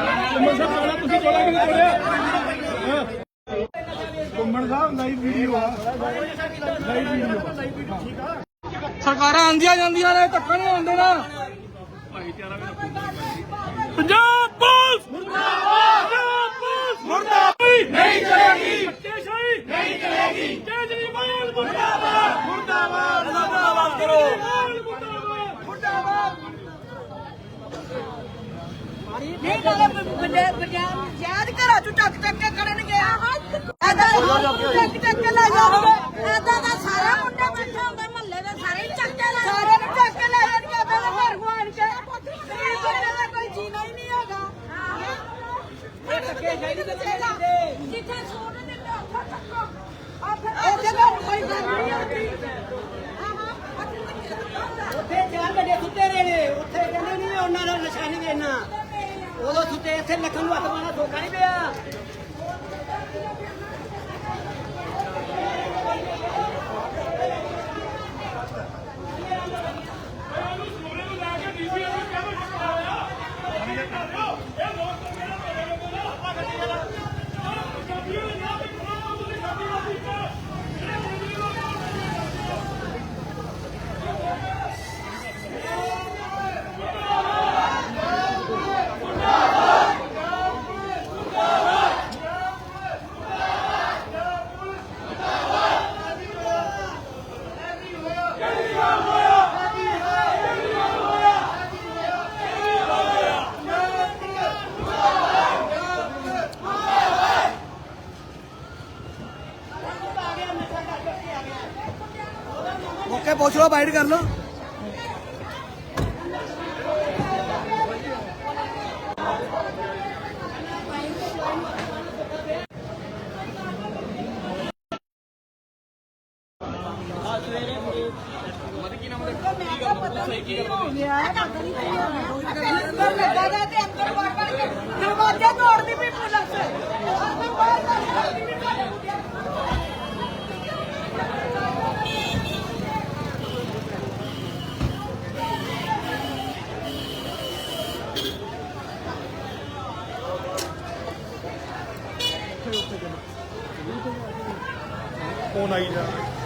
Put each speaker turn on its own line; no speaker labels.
ਤੁਸੀਂ ਚੋਲਾ ਕਿਉਂ ਤੋੜਿਆ ਘੁੰਮਣ ਸਾਹਿਬ ਲਾਈਵ ਵੀਡੀਓ ਆ ਲਾਈਵ ਵੀਡੀਓ ਸਰਕਾਰਾਂ ਆਂਦੀਆਂ ਜਾਂਦੀਆਂ ਨੇ ਧੱਕਾ ਨਹੀਂ ਹੁੰਦੇ ਨਾ ਪੰਜਾਬ ਪੁਲਿਸ! ਮੁਰਦਾਬਾਦ ਪੰਜਾਬ ਪੁਲਿਸ! ਮੁਰਦਾਬਾਦ! ਨਹੀਂ ਚਲੇਗੀ। ਬੱਚੇਸ਼ਾਹੀ ਨਹੀਂ ਚਲੇਗੀ। ਕੇਜਰੀਵਾਲ ਮੁਰਦਾਬਾਦ। ਮੁਰਦਾਬਾਦ। ਮੁਰਦਾਬਾਦ ਕਰੋ।
ਨਹੀਂ ਨਾਲੇ ਪੰਜਾਬ ਯਾਦ ਘਰਾਂ ਚੋਂ ਚੱਕ ਚੱਕ ਕੇ ਖੜਨਗੇ ਐਦਾਂ ਚੱਕ ਚੱਕ ਕੇ ਲੈ ਜਾਓਗੇ ਐਦਾਂ ਦਾ ਸਾਰਾ ਮੁੰਡਾ ਬੈਠਾ ਹੁੰਦਾ ਮਹੱਲੇ ਦੇ ਸਾਰੇ ਹੀ ਚੱਕ ਕੇ ਲੈ ਸਾਰੇ ਨੂੰ ਚੱਕ ਕੇ ਲੈ ਜਾਣਗੇ ਦੇ ਘਰ ਗੁਆਣ ਕੇ ਇਹ ਬੰਦੇ ਦਾ ਕੋਈ ਜੀਣਾ ਹੀ ਨਹੀਂ ਹੈਗਾ। ਇਹ ਟੱਕੇ ਸ਼ਾਇਦ ਜਿੱਥੇ ਸੋਣ ਦਿੰਦੇ ਉੱਥੇ ਚੱਕੋ। ਉੱਥੇ ਤਾਂ ਕੋਈ ਗੱਲ ਨਹੀਂ। ਆਉਂਦੀ
ਉੱਥੇ ਚਾਰ ਵੱਡੇ ਸੁੱਤੇ ਰਹੇ ਨੇ ਉੱਥੇ ਕਹਿੰਦੇ ਨਹੀਂ ਉਹਨਾਂ ਦਾ ਨਸ਼ਾ ਨਹੀਂ ਦੇਣਾ ਉਦੋਂ ਸੁੱਤੇ ਇੱਥੇ ਲੱਖਾਂ ਨੂੰ ਹੱਥ ਮਾਰਨਾ ਧੋਖਾ ਨਹੀਂ ਪਿਆ। ਮੌਕੇ ਪੁੱਛ ਲਓ ਬਾਈਟ ਕਰ ਲਓ
ਅੰਦਰ ਤੋੜਦੀ ਪਈ コーナー
口内だ。